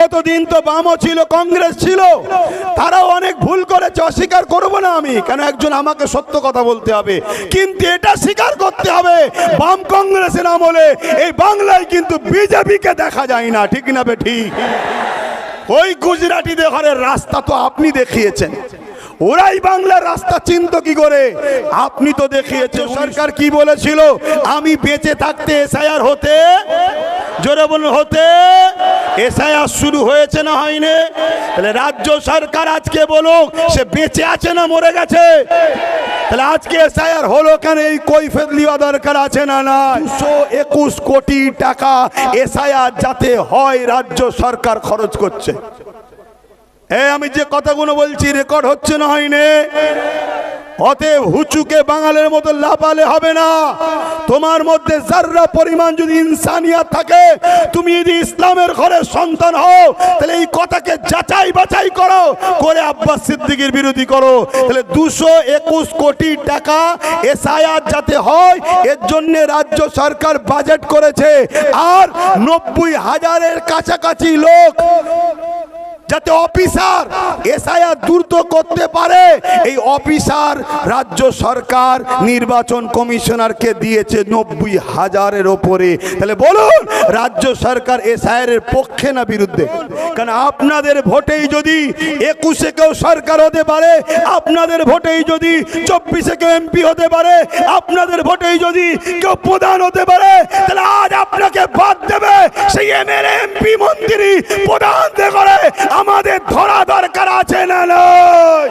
কতদিন তো বামও ছিল, কংগ্রেস ছিল। তারাও অনেক ভুল করেছে, অস্বীকার করব না আমি। কেন একজন আমাকে সত্য কথা বলতে হবে? কিন্তু এটা স্বীকার করতে হবে, বাম কংগ্রেসের আমলে এই বাংলায় কিন্তু বিজেপিকে দেখা যায় না, ঠিক না বে ঠিক? ওই গুজরাটিদের ঘরের রাস্তা তো আপনি দেখিয়েছেন। ওরাই বাংলার রাস্তা চিন্ত কি করে? আপনি তো দেখিয়েছেন সরকার কি বলেছিল? আমি বেঁচে থাকতে এসআইআর হতে জোরে বলুন হতে এসআইআর শুরু হয়েছে না হয়নি? তাহলে রাজ্য সরকার আজকে বলুক সে বেঁচে আছে না মরে গেছে? তাহলে আজকে এসআইআর হলো কেন? এই কৈফেত লিওয়া দরকার আছে না না দুশো একুশ কোটি টাকা এসআইআর যাতে হয় রাজ্য সরকার খরচ করছে। আমি যে কথাগুলো বলছি রেকর্ড হচ্ছে না হয়নি। অতএব হুচুকে বাঙালের মতো লাপালে হবে না। তোমার মধ্যে যার্রা পরিমাণ যদি ইনসানিয়াত থাকে, তুমি যদি ইসলামের ঘরের সন্তান হও, তাহলে এই কথাকে যাচাই বাছাই করো, করে আব্বাস সিদ্দিকের বিরোধী করো। তাহলে দুশো একুশ কোটি টাকা এসআইআর যাতে হয়, এর জন্য রাজ্য সরকার বাজেট করেছে। আর নব্বই হাজারের কাছাকাছি লোক যাতে অফিসার এসআইআর দ্রুত করতে পারে, এই অফিসার রাজ্য সরকার নির্বাচন কমিশনারকে দিয়েছে নব্বই হাজারের ওপরে। তাহলে বলুন, রাজ্য সরকার এসআইআর এর পক্ষে না বিরুদ্ধে? কারণ আপনাদের ভোটেই যদি একুশে কেউ সরকার হতে পারে, আপনাদের ভোটেই যদি চব্বিশে কেউ এমপি হতে পারে, আপনাদের ভোটেই যদি কেউ প্রধান হতে পারে, তাহলে আজ আপনাকে বাদ দেবে। সেই এমএলএ এমপি মন্ত্রী প্রধান করে আমাদের ধরা দরকার আছে না নয়?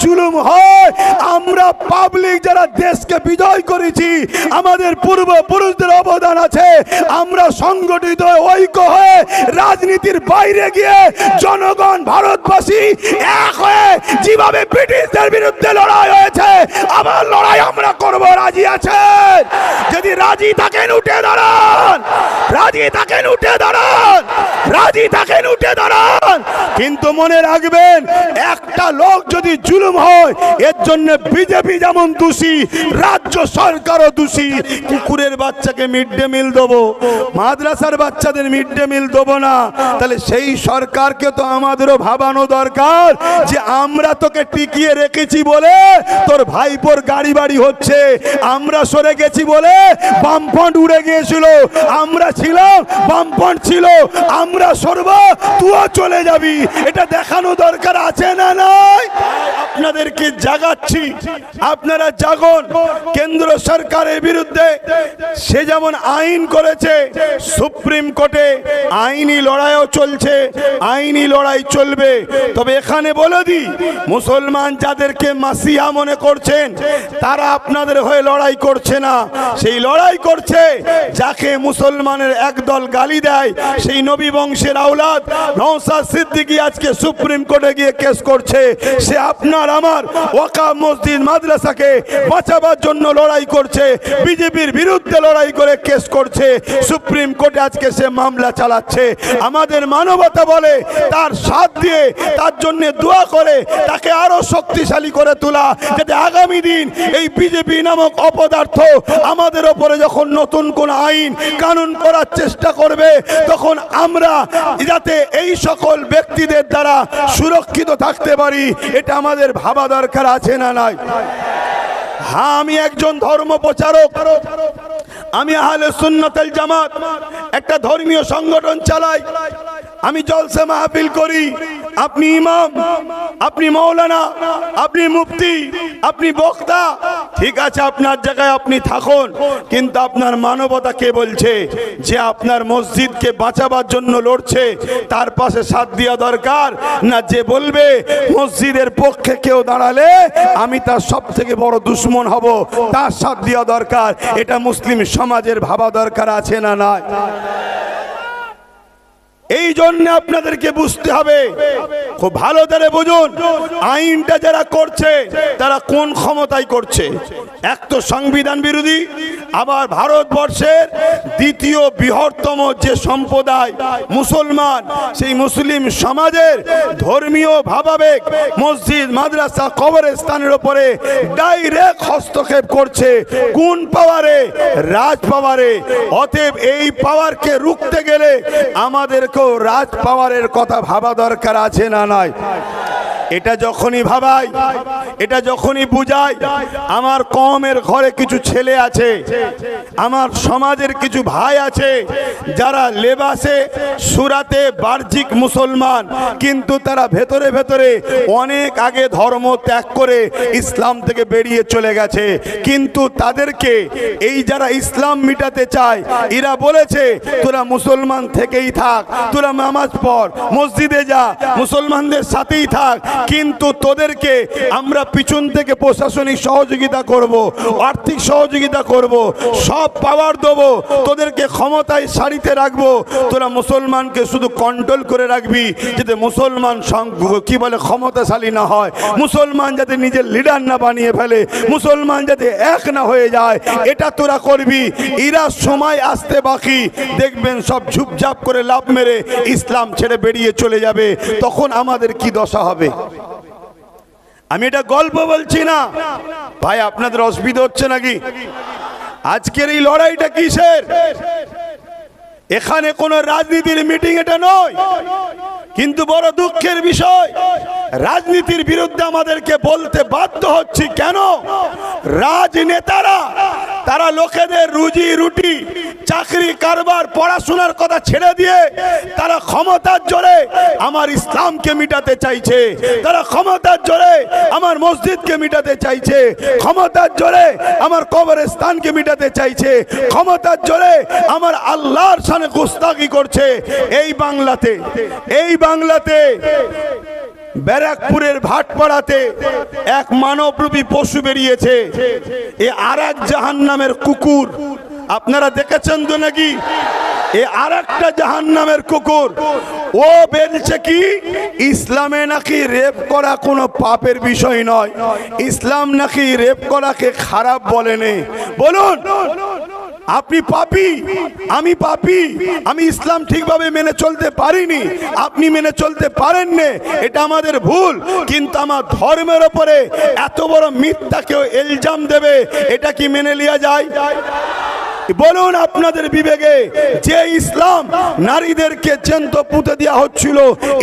জুলুম হয়। আমরা পাবলিক যারা দেশকে বিজয় করেছি, আমাদের পূর্বপুরুষদের অবদান আছে। আমরা সংগঠিত ঐক্য হয়ে, রাজনীতির বাইরে গিয়ে জনগণ, ভারতবাসী এক হয়ে যেভাবে ব্রিটিশদের বিরুদ্ধে লড়াই হয়েছে আবার লড়াই আমরা করব। রাজি আছেন? যদি রাজি থাকেন, উঠে দাঁড়ান। রাজি থাকেন, উঠে দাঁড়ান। রাজি থাকেন, উঠে দাঁড়ান। কিন্তু মনে রাখবেন, একটা লোক যদি জুলুম হয়, এর জন্য বিজেপি যেমন দোষী, রাজ্য সরকারও দোষী। কুকুরের বাচ্চাকে মিড ডে মিল দেবো, মাদ্রাসার বাচ্চাদের মিড ডে মিল দেবো না। তাহলে সেই সরকারকে তো আমাদেরও ভাবানো দরকার যে আমরা তোকে টিকিয়ে রেখেছি বলে তোর ভাইপোর গাড়ি বাড়ি হচ্ছে। আমরা সরে গেছি বলে বামফ্রন্ট উড়ে গিয়েছিল। আমরা ছিলাম, বামফ্রন্ট ছিল। আমরা সরব, তুইও চলে যাবি? এটা দেখানো দরকার আছে না নাই? আপনাদেরকে জাগাচ্ছি। আপনারা জাগুন। কেন্দ্র সরকারের বিরুদ্ধে সে যেমন আইন করেছে, সুপ্রিম কোর্টে আইনি লড়াইও চলছে, আইনি লড়াই চলবে। তবে এখানে বলে দিই, মুসলমান যাদেরকে মাসিহা মনে করছেন, তারা আপনাদের হয়ে লড়াই করছে না। সেই লড়াই করছে, যাকে মুসলমানের একদল গালি দেয়, সেই নবী বংশের আওলাদ নওসাদ সিদ্দিকী আজকে সুপ্রিম কোর্টে গিয়ে কেস করছে। সে আপনার, আমার ওয়াকা মসজিদ মাদ্রাসাকে বাঁচাবার জন্য লড়াই করছে। বিজেপির বিরুদ্ধে লড়াই করে কেস করছে। সুপ্রিম কোর্টে আজকে সে মামলা চালাচ্ছে। আমাদের মানবতা বলে তার সাথ দিয়ে, তার জন্য দোয়া করে, তাকে আরও শক্তিশালী করে তোলা, যাতে আগামী দিন এই বিজেপি নামক অপদার্থ আমাদের ওপরে যখন নতুন কোন আইন কানুন করার চেষ্টা করবে, তখন আমরা যাতে এই সকল ব্যক্তিদের দ্বারা সুরক্ষিত থাকতে পারি এটা আমাদের ভাবা দরকার আছে না নাই? হ্যাঁ আমি একজন ধর্ম প্রচারক। আমি আহলে সুন্নতেল জামাত। একটা ধর্মীয় সংগঠন চালাই। আমি জলসা মাহফিল করি। আপনি ইমাম, আপনি মৌলানা আপনি মুফতি, আপনি বক্তা। ঠিক আছে, আপনার জায়গায় আপনি থাকুন। কিন্তু আপনার মানবতা কে বলছে? যে আপনার মসজিদকে বাঁচাবার জন্য লড়ছে। তার পাশে সাথ দেওয়া দরকার। না, যে বলবে, মসজিদের পক্ষে কেউ দাঁড়ালে আমি তার সব থেকে বড় দুশ্মন। হব তার সাথ দেওয়া দরকার। এটা মুসলিম সমাজের ভাবা দরকার আছে না নাই? এই জন্য আপনাদেরকে বুঝতে হবে। খুব ভালো করে বুঝুন, আইনটা যারা করছে, তারা কোন ক্ষমতায় করছে? এক তো সংবিধান বিরোধী, আবার ভারতবর্ষের দ্বিতীয় বৃহত্তম যে সম্প্রদায় মুসলমান, সেই মুসলিম সমাজের ধর্মীয় ভাবাবেগ মসজিদ, মাদ্রাসা, কবরস্থানের উপরে ডাইরেক্ট হস্তক্ষেপ করছে। কোন পাওয়ারে রাজ পাওয়ারে অতএব এই পাওয়ারকে রুখতে গেলে রাজ পাওয়ারের কথা ভাবা দরকার আছে না নয় এটা যখনই ভাবাই, এটা যখনই বুঝাই, আমার কমের ঘরে কিছু ছেলে আছে, আমার সমাজের কিছু ভাই আছে, যারা লেবাসে সুরাতে বাহ্যিক মুসলমান, কিন্তু তারা ভেতরে ভেতরে অনেক আগে ধর্ম ত্যাগ করে ইসলাম থেকে বেরিয়ে চলে গেছে। কিন্তু তাদেরকে এই যারা ইসলাম মিটাতে চায়, এরা বলেছে, তোরা মুসলমান থেকেই থাক, তোরা নামাজ পড়, মসজিদে যা, মুসলমানদের সাথেই থাক কিন্তু তোদেরকে আমরা পিছন থেকে প্রশাসনিক সহযোগিতা করব, আর্থিক সহযোগিতা করব, সব পাওয়ার দেবো, তোদেরকে ক্ষমতায় সারিতে রাখব, তোরা মুসলমানকে শুধু কন্ট্রোল করে রাখবি, যাতে মুসলমান কি বলে, ক্ষমতাশালী না হয়, মুসলমান যাতে নিজের লিডার না বানিয়ে ফেলে, মুসলমান যাতে এক না হয়ে যায়, এটা তোরা করবি। এরা সময় আসতে বাকি, দেখবেন সব ঝুপঝাপ করে লাভ মেরে ইসলাম ছেড়ে বেরিয়ে চলে যাবে, তখন আমাদের কি দশা হবে? আমি এটা গল্প বলছি না। ভাই আপনাদের অসুবিধা হচ্ছে নাকি? আজকের এই লড়াইটা কিসের? এখানে কোনো রাজনীতির মিটিং এটা নয়। কিন্তু বড় দুঃখের বিষয়, রাজনীতির বিরুদ্ধে আমাদেরকে বলতে বাধ্য হচ্ছি কেন? রাজনেতারা, তারা লোকেদের রুজি, রুটি, চাকরি, কারবার, পড়াশোনার কথা ছেড়ে দিয়ে তারা ক্ষমতার জোরে আমার ইসলামকে মিটাতে চাইছে। তারা ক্ষমতার জোরে আমার মসজিদকে মিটাতে চাইছে। ক্ষমতার জোরে আমার কবরস্থানকে মিটাতে চাইছে। ক্ষমতার জোরে আমার আল্লাহর সামনে গুস্তাকি করছে এই বাংলাতে এই বাংলাতে, ব্যারাকপুরের ভাটপাড়াতে এক মানবরূপী পশু বেরিয়েছে। এ আর এক জাহান নামের কুকুর। আপনারা দেখেছেন তো নাকি? এ আর একটা জাহান নামের কুকুর। ও বেলছে কি? ইসলামে নাকি রেপ করা কোনো পাপের বিষয় নয়। ইসলাম নাকি রেপ করাকে খারাপ বলেনি। বলুন, আপনি পাপি, আমি পাপি, আমি ইসলাম ঠিকভাবে মেনে চলতে পারিনি, আপনি মেনে চলতে পারেননি, এটা আমাদের ভুল। কিন্তু আমার ধর্মের ওপরে এত বড় মিথ্যা কেউ এলজাম দেবে, এটা কি মেনে নেওয়া যায়? বলুন আপনাদের বিবেকে, যে ইসলাম নারীদেরকে চেন্ত পুঁতে দেওয়া হচ্ছিল।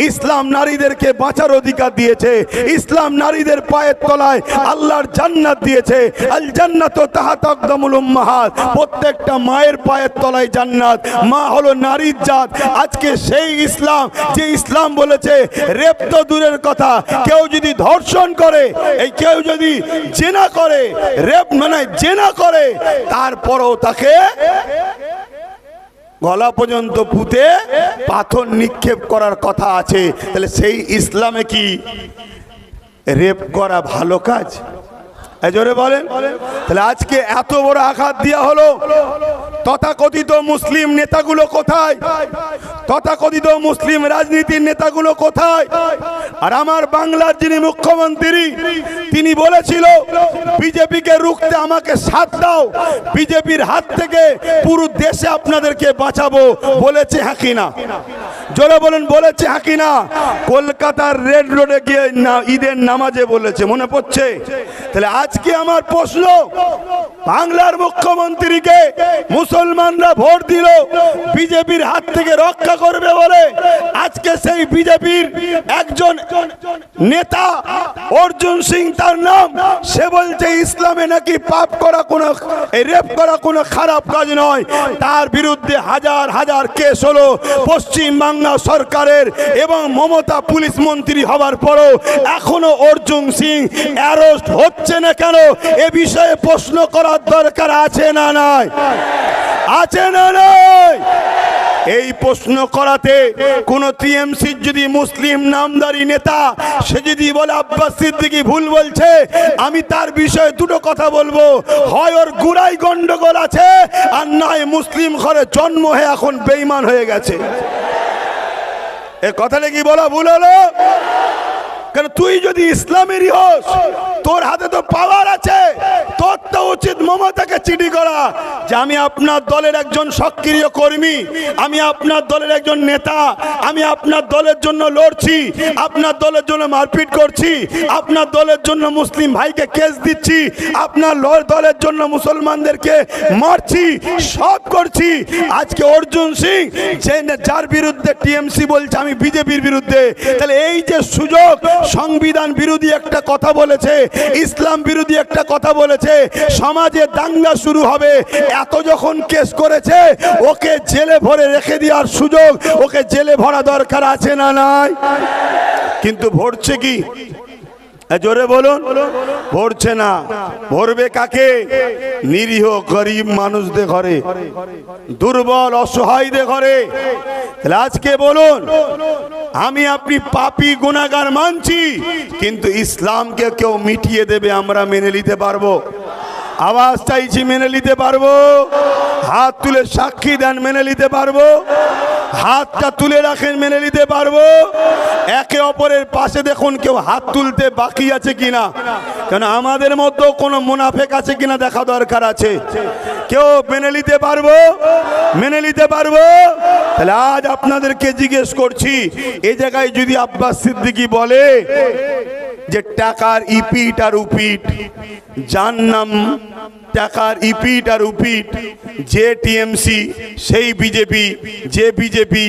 ইসলাম নারীদেরকে বাঁচার অধিকার দিয়েছে। ইসলাম নারীদের পায়ের তলায় আল্লাহর জান্নাত দিয়েছে। আল জান্নাত তাহাত আকদমুল উম্মাহাত। প্রত্যেকটা মায়ের পায়ের তলায় জান্নাত। মা হলো নারীর জাত। আজকে সেই ইসলাম যে ইসলাম বলেছে, রেপ তো দূরের কথা। কেউ যদি ধর্ষণ করে, এই কেউ যদি জেনা করে, রেপ মানে জেনা করে, তারপরও তাকে গলা পর্যন্ত পুঁতে পাথর নিক্ষেপ করার কথা আছে। তাহলে সেই ইসলামে কি রেপ করা ভালো কাজ? এই জোরে বলেন। তাহলে আজকে এত বড় আঘাত দেওয়া হলো। তথাকথিত মুসলিম নেতাগুলো কোথায়? তথাকথিত মুসলিম রাজনীতির নেতাগুলো কোথায়? আর আমার বাংলার যিনি মুখ্যমন্ত্রী, তিনি বলেছিল, বিজেপিকে রুখতে আমাকে সাথ দাও। বিজেপির হাত থেকে পুরো দেশে আপনাদেরকে বাঁচাবো বলেছে হ্যাঁ কিনা জোরে বলেন, বলেছে হ্যাঁ কিনা কলকাতার রেড রোডে গিয়ে ঈদের নামাজে বলেছে, মনে পড়ছে? তাহলে আজকে আমার প্রশ্ন, বাংলার মুখ্যমন্ত্রীকে মুসলমানরা ভোট দিল, বিজেপির হাত থেকে রক্ষা করবে বলে? আজকে সেই বিজেপির একজন নেতা, অর্জুন সিং তার নাম, সে বলছে, ইসলামে নাকি পাপ করা কোনো রেপ করা কোনো খারাপ কাজ নয়। তার বিরুদ্ধে হাজার হাজার কেস হলো পশ্চিম বাংলা সরকারের এবং মমতা পুলিশ মন্ত্রী হবার পরও এখনও অর্জুন সিং অ্যারেস্ট হচ্ছে না কেন? এ বিষয়ে প্রশ্ন করার দরকার আছে না নাই? আছে না নাই? এই প্রশ্ন করাতে কোন টিএমসির যদি মুসলিম নামদারি নেতা, সে যদি বলে আব্বাস সিদ্দিকি ভুল বলছে, আমি তার বিষয়ে দুটো কথা বলব। হয় ওর গুড়াই গন্ডগোল আছে, আর নয় মুসলিম ঘরে জন্ম হয়ে এখন বেইমান হয়ে গেছে। এ কথাটা কি বলা ভুল হলো? কেন তুই যদি ইসলামেরই হোস তোর হাতে তো পাওয়ার আছে। তোর তো উচিত মমতাকে চিঠি করা। যে আমি আপনার দলের একজন সক্রিয় কর্মী, আমি আপনার দলের একজন নেতা, আমি আপনার দলের জন্য লড়ছি, আপনার দলের জন্য মারপিট করছি, আপনার দলের জন্য মুসলিম ভাইকে কেস দিচ্ছি, আপনার দলের জন্য মুসলমানদেরকে মারছি, সব করছি। আজকে অর্জুন সিং, যে যার বিরুদ্ধে টিএমসি বলছে, আমি বিজেপির বিরুদ্ধে। তাহলে এই যে সুযোগ, সংবিধান বিরোধী একটা কথা বলেছে ইসলাম বিরোধী একটা কথা বলেছে, সমাজে দাঙ্গা শুরু হবে। এত যখন কেস করেছে, ওকে জেলে ভরে রেখে দেওয়ার সুযোগ, ওকে জেলে ভরা দরকার আছে না নাই? কিন্তু ভরছে কি? জোরে বলুন। ভরছে না। ভরবে কাকে? নিরীহ গরিব মানুষদের ঘরে। দুর্বল, অসহায়দের ঘরে। তাহলে আজকে বলুন, আমি আপনি পাপি গুণাগার মানছি, কিন্তু ইসলামকে কেউ মিটিয়ে দেবে আমরা মেনে নিতে পারব। আওয়াজ চাইছি মেনে নিতে পারব। হাত তুলে সাক্ষী দেন, মেনে নিতে পারব। হাতটা তুলে রাখেন, মেনে নিতে পারব। একে অপরের পাশে দেখুন কেউ হাত তুলতে বাকি আছে কিনা। কেন আমাদের মধ্যেও কোনো মুনাফেক আছে কিনা দেখা দরকার আছে। কেউ মেনে নিতে পারব? মেনে নিতে পারব? তাহলে আজ আপনাদেরকে জিজ্ঞেস করছি এই জায়গায় যদি আব্বাস সিদ্দিকি বলে যে টাকার ইপিট আর উপিট, যার নাম টাকার ইপিট আর উপিট, যে টিএমসি, সেই বিজেপি, যে বিজেপি,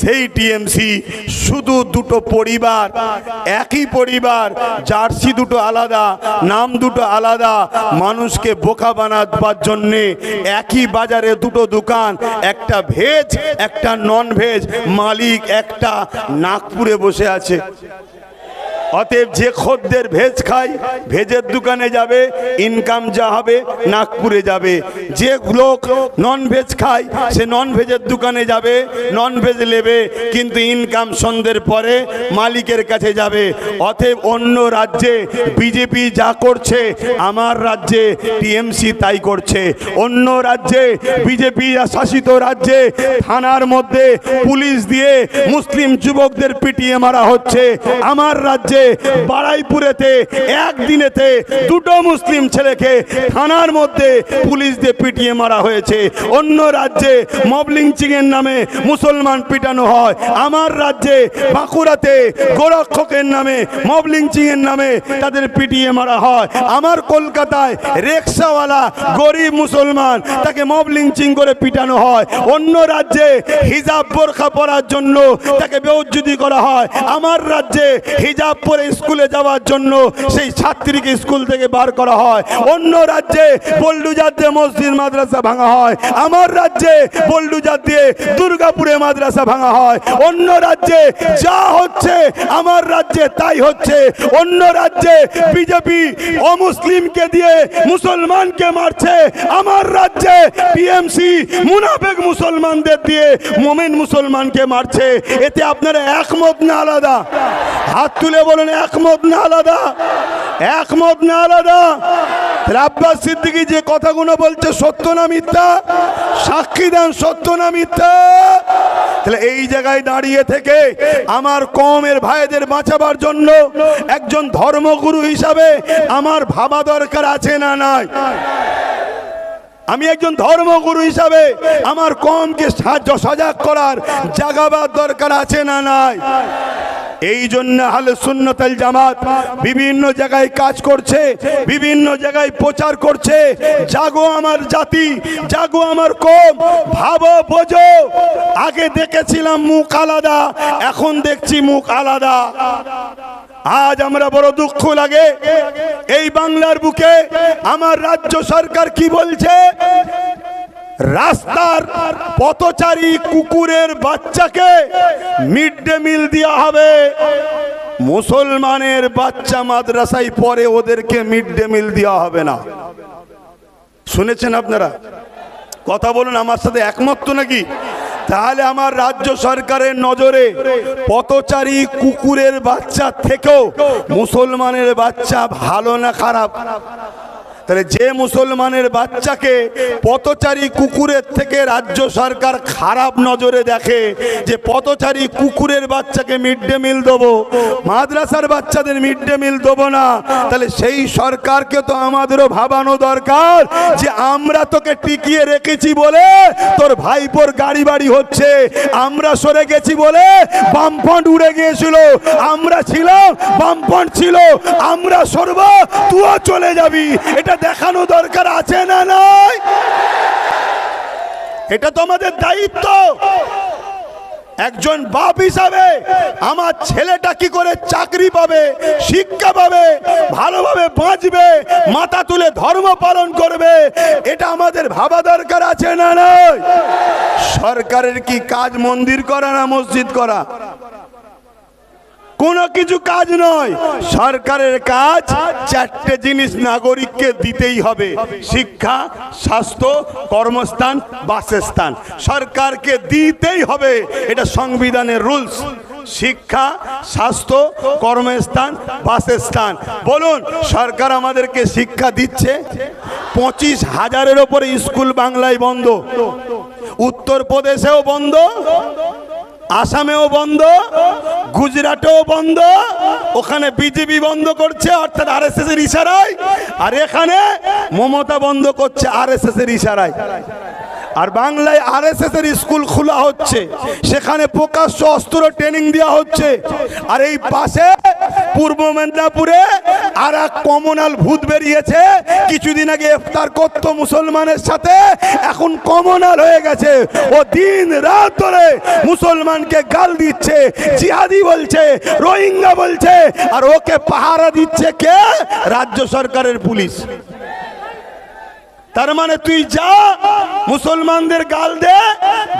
সেই টিএমসি, শুধু দুটো পরিবার, একই পরিবার, জার্সি দুটো আলাদা, নাম দুটো আলাদা, মানুষকে বোকা বানাবার জন্যে একই বাজারে দুটো দোকান, একটা ভেজ, একটা নন ভেজ মালিক একটা নাগপুরে বসে আছে। অতএব যে খদ্দের ভেজ খায়, ভেজের দোকানে যাবে ইনকাম যা হবে নাগপুরে যাবে। যে লোক নন ভেজ খায়, সে নন ভেজের দোকানে যাবে নন ভেজ নেবে, কিন্তু ইনকাম সন্ধ্যের পরে মালিকের কাছে যাবে। অতএব অন্য রাজ্যে বিজেপি যা করছে, আমার রাজ্যে টিএমসি তাই করছে। অন্য রাজ্যে বিজেপি শাসিত রাজ্যে থানার মধ্যে পুলিশ দিয়ে মুসলিম যুবকদের পিটিয়ে মারা হচ্ছে। আমার রাজ্যে বাড়াইপুরেতে একদিনেতে দুটো মুসলিম ছেলেকে থানার মধ্যে পুলিশ দিয়ে পিটিয়ে মারা হয়েছে। অন্য রাজ্যে মবলিং চিংয়ের নামে মুসলমান পিটানো হয়। আমার রাজ্যে বাঁকুড়াতে গোরক্ষকের নামে, মবলিং চিংয়ের নামে তাদের পিটিয়ে মারা হয়। আমার কলকাতায় রিক্সাওয়ালা গরিব মুসলমান তাকে মবলিং চিং করে পিটানো হয়। অন্য রাজ্যে হিজাব বোরখা পরার জন্য তাকে বেউজ্জুদি করা হয়। আমার রাজ্যে হিজাব পরে স্কুলে যাওয়ার জন্য সেই ছাত্রীকে স্কুল থেকে বার করা হয়। অন্য রাজ্যে বল্লুজার দিয়ে মসজিদ, মাদ্রাসা ভাঙা হয়। আমার রাজ্যে বল্লুজার দিয়ে দুর্গাপুরে মাদ্রাসা ভাঙা হয়। অন্য রাজ্যে যা হচ্ছে আমার রাজ্যে তাই হচ্ছে। অন্য রাজ্যে বিজেপি অমুসলিমকে দিয়ে মুসলমানকে মারছে। আমার রাজ্যে টিএমসি মুনাফেক মুসলমানদের দিয়ে মোমেন মুসলমানকে মারছে। এতে আপনারা একমত না আলাদা? হাত তুলে বলেন, একমত না আলাদা। একমত না আলাদা। তাহলে সিদ্দিকি যে কথাগুলো বলছে, সত্য না মিথ্যা? সাক্ষী দেন, সত্য না মিথ্যা? তাহলে এই জায়গায় দাঁড়িয়ে থেকে আমার কমের ভাইদের বাঁচাবার জন্য একজন ধর্মগুরু হিসাবে আমার ভাবা দরকার আছে না নাই? আমি একজন ধর্মগুরু হিসাবে আমার কমকে সাহায্য, সজাগ করার জাগাবার দরকার আছে না নাই? এই জন্য হালে সুন্নতাল জামাত বিভিন্ন জায়গায় কাজ করছে, বিভিন্ন জায়গায় প্রচার করছে। জাগো আমার জাতি, জাগো আমার কম, ভাবো, বোঝো। আগে দেখেছিলাম মুখ আলাদা, এখন দেখছি মুখ আলাদা। আজ আমরা বড় দুঃখ লাগে। এই বাংলার বুকে আমার রাজ্য সরকার কি বলছে? রাস্তার পথচারী কুকুরের বাচ্চাকে মিড ডে মিল দেওয়া হবে। মুসলমানের বাচ্চা মাদ্রাসায় পরে ওদেরকে মিড ডে মিল দেওয়া হবে না। শুনেছেন আপনারা? কথা বলুন, আমার সাথে একমত তো নাকি? তাহলে আমার রাজ্য সরকারের নজরে পথচারী কুকুরের বাচ্চা থেকেও মুসলমানের বাচ্চা ভালো না খারাপ? তাহলে যে মুসলমানের বাচ্চাকে পথচারী কুকুরের থেকে রাজ্য সরকার খারাপ নজরে দেখে যে পথচারী কুকুরের বাচ্চাকে মিড ডে মিল দেবো, মাদ্রাসার বাচ্চাদের মিড ডে মিল দেবো না, তাহলে সেই সরকারকে তো আমাদেরও ভাবানো দরকার যে আমরা তোকে টিকিয়ে রেখেছি বলে তোর ভাইপোর গাড়ি বাড়ি হচ্ছে, আমরা সরে গেছি বলে বামফ্রন্ট উড়ে গিয়েছিল, আমরা ছিলাম, বামফ্রন্ট ছিল, আমরা সরব, তুইও চলে যাবি, এটা দেখানো দরকার আছে না নাই? এটা তো আমাদের দায়িত্ব। একজন বাপ হিসাবে আমার ছেলেটা কি করে চাকরি পাবে, শিক্ষা পাবে, ভালোভাবে বাঁচবে, মাথা তুলে ধর্ম পালন করবে, এটা আমাদের ভাবা দরকার আছে না নয় সরকারের কি কাজ মন্দির করা না মসজিদ করা? কোনো কিছু কাজ নয়। সরকারের কাজ চারটে জিনিস নাগরিককে দিতেই হবে। শিক্ষা, স্বাস্থ্য, কর্মস্থান, বাসস্থান। সরকারকে দিতেই হবে। এটা সংবিধানের রুলস। শিক্ষা, স্বাস্থ্য, কর্মস্থান, বাসস্থান। বলুন, সরকার আমাদেরকে শিক্ষা দিচ্ছে? পঁচিশ হাজারের ওপরে স্কুল বাংলায় বন্ধ। উত্তরপ্রদেশেও বন্ধ? আসামেও বন্ধ, গুজরাটেও বন্ধ, ওখানে বিজেপি বন্ধ করছে, অর্থাৎ আর এস এর ইশারায়, আর এখানে মমতা বন্ধ করছে আর এস এর ইশারায়। আর বাংলায় আর এস এর স্কুল খোলা হচ্ছে। সেখানে প্রকাশ্য অস্ত্র ট্রেনিং দেওয়া হচ্ছে। আর এই পাশে পূর্ব মেদিনীপুরে আর এক কমনাল ভূত বেরিয়েছে। কিছুদিন আগে ইফতার করতো মুসলমানের সাথে, এখন কমনাল হয়ে গেছে। ও দিন রাত ধরে মুসলমানকে গাল দিচ্ছে, জিহাদি বলছে, রোহিঙ্গা বলছে, আর ওকে পাহারা দিচ্ছে কে? রাজ্য সরকারের পুলিশ। তার মানে তুই যা, মুসলমানদের গাল দে,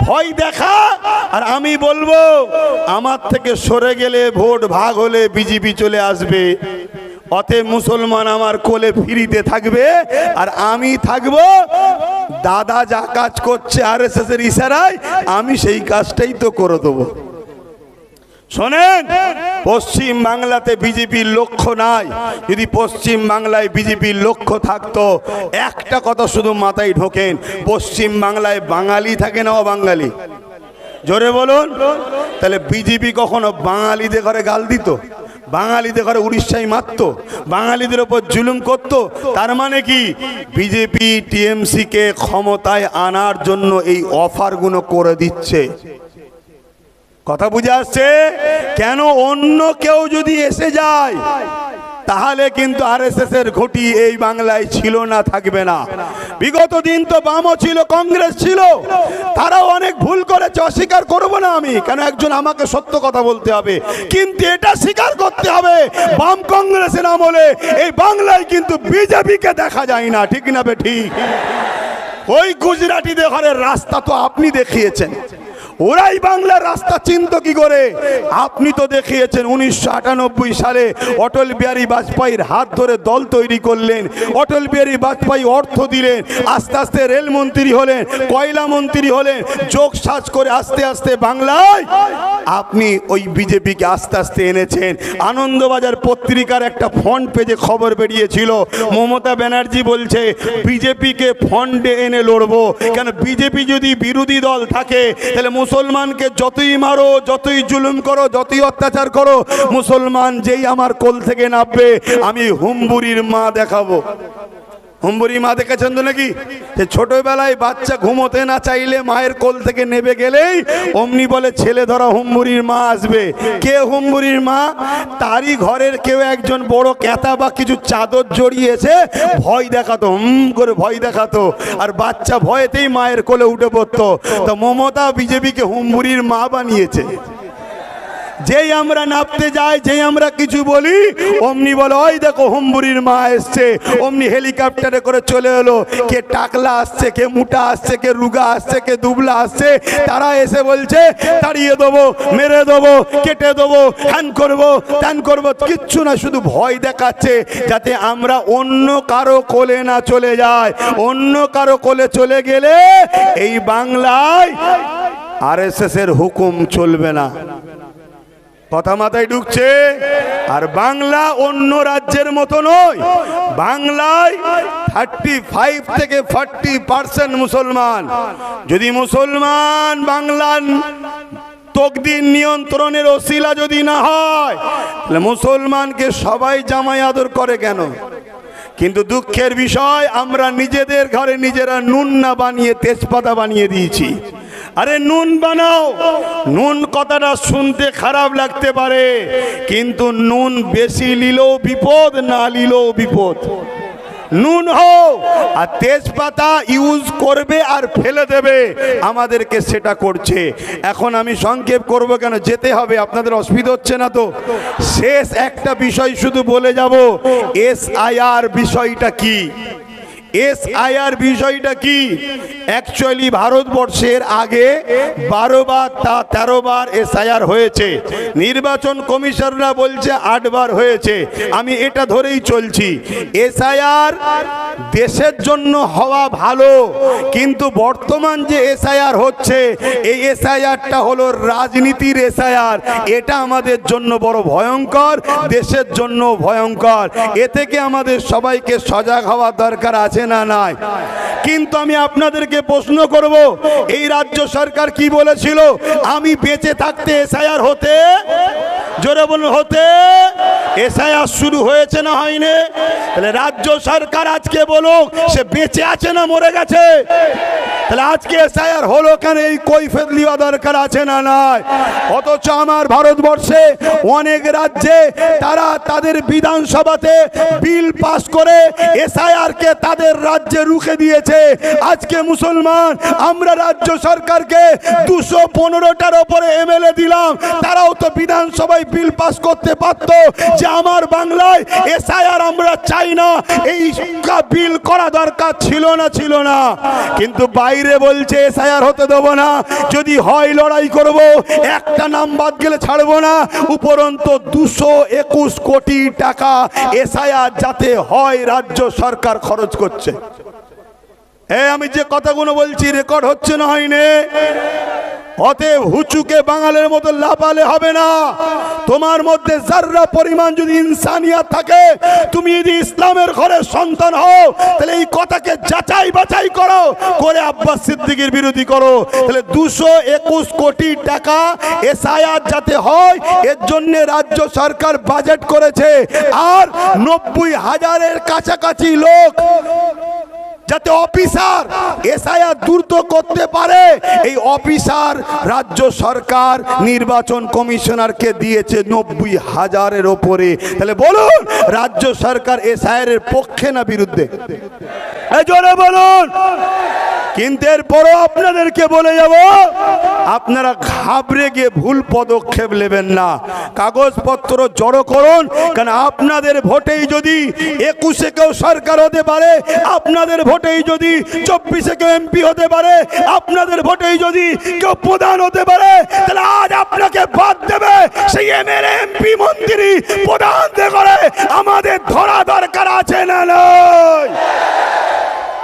ভয় দেখা, আর আমি বলব, আমার থেকে সরে গেলে ভোট ভাগ হলে বিজেপি চলে আসবে। অতএব মুসলমান আমার কোলে ফিরিতে থাকবে, আর আমি থাকব। দাদা যা কাজ করছে আর এস এর ইশারায়, আমি সেই কাজটাই তো করে দেবো। শোনেন, পশ্চিম বাংলাতে বিজেপির লক্ষ্য নাই। যদি পশ্চিম বাংলায় বিজেপির লক্ষ্য থাকতো, একটা কথা শুধু মাথায় ঢোকেন, পশ্চিম বাংলায় বাঙালি থাকে না অবাঙালি? জোরে বলুন, তাহলে বিজেপি কখনো বাঙালিদের ঘরে গাল দিত? বাঙালিদের ঘরে উড়িষ্যায় মারত? বাঙালিদের ওপর জুলুম করত? তার মানে কি? বিজেপি টিএমসি কে ক্ষমতায় আনার জন্য এই অফারগুলো করে দিচ্ছে। কথা বুঝে আসছে? কেন অন্য কেউ যদি এসে যায়, তাহলে কিন্তু আরএসএস এর ঘটি এই বাংলায় ছিল না, থাকবে না। বিগত দিন তো বামও ছিল, কংগ্রেস ছিল। তারাও অনেক ভুল করেছে, অস্বীকার করব না আমি। কেন একজন আমাকে সত্য কথা বলতে হবে? কিন্তু এটা স্বীকার করতে হবে, বাম কংগ্রেসের আমলে এই বাংলায় কিন্তু বিজেপিকে দেখা যায় না, ঠিক না বে ঠিক? ওই গুজরাটিদের ঘরের রাস্তা তো আপনি দেখিয়েছেন। ওরাই বাংলার রাস্তা চিন্ত কি করে? আপনি তো দেখিয়েছেন উনিশশো আটানব্বই সালে অটল বিহারী বাজপেয়ীর হাত ধরে দল তৈরি করলেন, অটল বিহারী বাজপেয়ী অর্থ দিলেন, আস্তে আস্তে রেলমন্ত্রী হলেন, কয়লা মন্ত্রী হলেন, যোগ সাজ করে আস্তে আস্তে বাংলায়। আপনি ওই বিজেপিকে আস্তে আস্তে এনেছেন। আনন্দবাজার পত্রিকার একটা ফ্রন্ট পেজে খবর বেরিয়েছিল। মমতা ব্যানার্জি বলছে, বিজেপিকে ফন্ডে এনে লড়বো। কেন বিজেপি যদি বিরোধী দল থাকে, তাহলে মুসলমানকে যতই মারো, যতই জুলুম করো, যতই অত্যাচার করো, মুসলমান যেই আমার কোল থেকে নামবে, আমি হুম্বুরির মা দেখাবো। হুম্বুরি মা দেখেছেন তো নাকি? ছোটবেলায় বাচ্চা ঘুমোতে না চাইলে মায়ের কোল থেকে নেবে গেলেই অমনি বলে, ছেলে ধরা হুম্বুরির মা আসবে। কে হুম্বুরির মা? তারই ঘরের কেউ একজন বড় ক্যাতা বা কিছু চাদর জড়িয়েছে, ভয় দেখাতো, হুম করে ভয় দেখাতো। আর বাচ্চা ভয়েতেই মায়ের কোলে উঠে পড়তো। তো মমতা বিজেপিকে হুম্বুরির মা বানিয়েছে। যেই আমরা নাপতে যাই যেই আমরা কিছু বলি, অমনি বলে, ওই দেখো হুম্বুরির মা এসছে। অমনি হেলিকপ্টারে করে চলে এলো। কে টাকলা আসছে, কে মুটা আসছে, কে রুগা আসছে, কে দুবলা আসছে, তারা এসে বলছে, তাড়িয়ে দেবো, মেরে দেবো, কেটে দেবো হ্যান করব ত্যান করব। কিচ্ছু না, শুধু ভয় দেখাচ্ছে, যাতে আমরা অন্য কারও কোলে না চলে যাই। অন্য কারও কোলে চলে গেলে এই বাংলায় আরএসএস এর হুকুম চলবে না। কথা মাথায় ঢুকছে। আর বাংলা অন্য রাজ্যের মতো নয়। বাংলায় থার্টি ফাইভ থেকে ফর্টি পার্সেন্ট মুসলমান। যদি মুসলমান বাংলার তকদির নিয়ন্ত্রণের ওসিলা যদি না হয়, তাহলে মুসলমানকে সবাই জামাই আদর করে কেন? কিন্তু দুঃখের বিষয়, আমরা নিজেদের ঘরে নিজেরা নুন না বানিয়ে তেজপাতা বানিয়ে দিয়েছি। আরে নুন বানাও। নুন কথাটা শুনতে খারাপ লাগতে পারে, কিন্তু নুন বেশি নিলেও বিপদ, না নিলেও বিপদ। নুন হোক আর তেজপাতা ইউজ করবে আর ফেলে দেবে, আমাদেরকে সেটা করছে। এখন আমি সংক্ষেপ করব কেন? যেতে হবে, আপনাদের অসুবিধা হচ্ছে না তো? শেষ একটা বিষয় শুধু বলে যাব এস বিষয়টা কি? এস আইআর বিষয়টা কি? অ্যাকচুয়ালি ভারতবর্ষের আগে বারো বার তা তেরো বার এসআইআর হয়েছে। নির্বাচন কমিশনরা বলছে আটবার হয়েছে। আমি এটা ধরেই চলছি। এস এসআইআর দেশের জন্য হওয়া ভালো, কিন্তু বর্তমান যে এসআইআর হচ্ছে, এই এস এসআইআরটা হলো রাজনীতির এস এসআইআর এটা আমাদের জন্য বড় ভয়ঙ্কর, দেশের জন্য ভয়ঙ্কর। এ থেকে আমাদের সবাইকে সজাগ হওয়া দরকার আছে না, নাই। কিন্তু আমি আপনাদেরকে প্রশ্ন করব, এই রাজ্য সরকার কি বলেছিল? আমি বেঁচে থাকতে এসআইআর হতে, জোরে বলুন, হতে এসআইআর শুরু হয়েছে না হয়নি? তাহলে রাজ্য সরকার আজকে বলুক, সে বেঁচে আছে না মরে গেছে? তাহলে আজকে এসআইআর হলো কেন? এই কৈফেত লিওয়া দরকার আছে না নাই? অথচ আমার ভারতবর্ষে অনেক রাজ্যে তারা তাদের বিধানসভাতে বিল পাস করে এসআইআর কে তাদের রাজ্যে রুখে দিয়েছে। আজকে মুসলমান, আমরা রাজ্য সরকারকে দুশো পনেরোটার ওপরে এমএলএ দিলাম। তারাও তো বিধানসভায় বিল পাস করতে পারত যে আমার বাংলায় এসআইআর আমরা চাই না। এই বিল করা দরকার ছিল না ছিল না। কিন্তু বাইরে বলছে, এসআইআর হতে দেবো না। যদি হয় লড়াই করব, একটা নাম বাদ গেলে ছাড়বো না। উপরন্ত দুশো একুশ কোটি টাকা এসআইআর যাতে হয় রাজ্য সরকার খরচ করছে। এই আমি যে কথাগুলো বলছি রেকর্ড হচ্ছে না হয়নি। অতএব হুচুকে বাঙালের মতো লাপালে হবে না। তোমার মধ্যে যার্রা পরিমাণ যদি ইনসানিয়াত থাকে, তুমি যদি ইসলামের ঘরের সন্তান হও, তাহলে এই কথাকে যাচাই বাছাই করো, করে আব্বাস সিদ্দিকের বিরোধী করো। তাহলে দুশো একুশ কোটি টাকা এসআইআর যাতে হয়, এর জন্য রাজ্য সরকার বাজেট করেছে। আর নব্বই হাজারের কাছাকাছি লোক যাতে অফিসার এসআইআর দ্রুত করতে পারে, এই অফিসার রাজ্য সরকার নির্বাচন কমিশনারকে দিয়েছে নব্বই হাজারের ওপরে। তাহলে বলুন, রাজ্য সরকার এসআইআর পক্ষে না বিরুদ্ধে? বলুন। কিন্তু এরপরও আপনাদেরকে বলে যাব, আপনারা ঘাবড়ে গিয়ে ভুল পদক্ষেপ নেবেন না। কাগজপত্র জড়ো করুন, কারণ আপনাদের ভোটেই যদি একুশে কেউ সরকার হতে পারে, আপনাদের ভোটেই যদি চব্বিশে কেউ এমপি হতে পারে, আপনাদের ভোটেই যদি কেউ প্রধান হতে পারে, তাহলে আজ আপনাকে বাদ দেবে। সেই এম এল এমপি, মন্ত্রী প্রধান করে, আমাদের ধরা দরকার আছে না নয়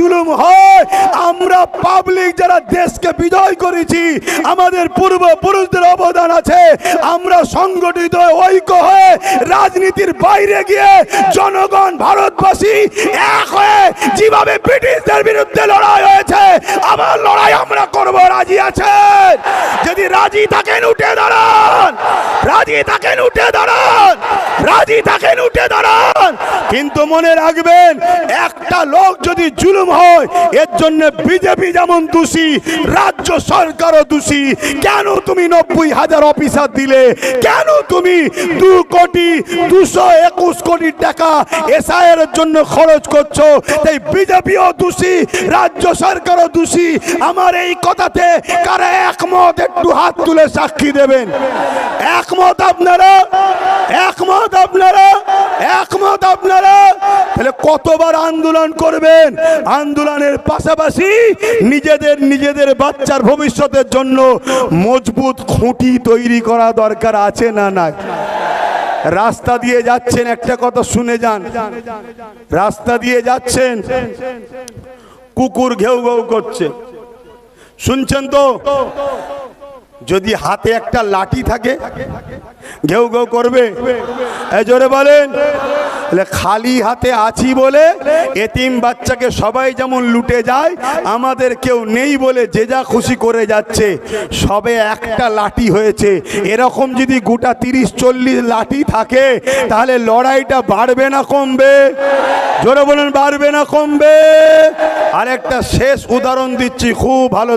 জুলুম হয়। আমরা পাবলিক যারা দেশকে বিজয় করেছি, আমাদের পূর্বপুরুষদের অবদান আছে। আমরা সংগঠিত ঐক্য হয়ে, রাজনীতির বাইরে গিয়ে জনগণ, ভারতবাসী এক যেভাবে ব্রিটিশদের বিরুদ্ধে লড়াই হয়েছে আবার লড়াই আমরা করব, রাজি আছেন? যদি রাজি থাকেন, উঠে দাঁড়ান। রাজি থাকেন, উঠে দাঁড়ান। রাজি থাকেন, উঠে দাঁড়ান। কিন্তু মনে রাখবেন, একটা লোক যদি জুলুম হয়, এর জন্য বিজেপি যেমন দোষী, রাজ্য সরকারও দোষী। কেন তুমি নব্বই হাজার অফিসার দিলে? কেন তুমি দু কোটি, দুশো একুশ কোটি টাকা এসআইয়ের জন্য খরচ করছ? তাই বিজেপিও দোষী, রাজ্য সরকারও দোষী। আমার এই কথাতে কারা একমত একটু হাত তুলে সাক্ষী দেবেন? একমত আপনারা? একমত আপনারা? একমত আপনারা? তাহলে কতবার আন্দোলন করবেন? আন্দোলনের পাশাপাশি নিজেদের নিজেদের বাচ্চার ভবিষ্যতের জন্য মজবুত খুঁটি তৈরি করা দরকার আছে না না রাস্তা দিয়ে যাচ্ছেন, একটা কথা শুনে যান। রাস্তা দিয়ে যাচ্ছেন, কুকুর ঘেউ ঘেউ করছে। শুনছেন তো? যদি হাতে একটা লাঠি থাকে, ঘেউ ঘেউ করবে। জোরে বলেন। খালি হাতে আছি বলে এতিম বাচ্চাকে সবাই যেমন লুটে যায়, আমাদের কেউ নেই বলে যে যা খুশি করে যাচ্ছে, সবে একটা লাঠি হয়েছে। এরকম যদি গোটা তিরিশ, চল্লিশ লাঠি থাকে, তাহলে লড়াইটা বাড়বে না কমবে। জোরে বলেন, বাড়বে না কমবে। আরেকটা শেষ উদাহরণ দিচ্ছি, খুব ভালো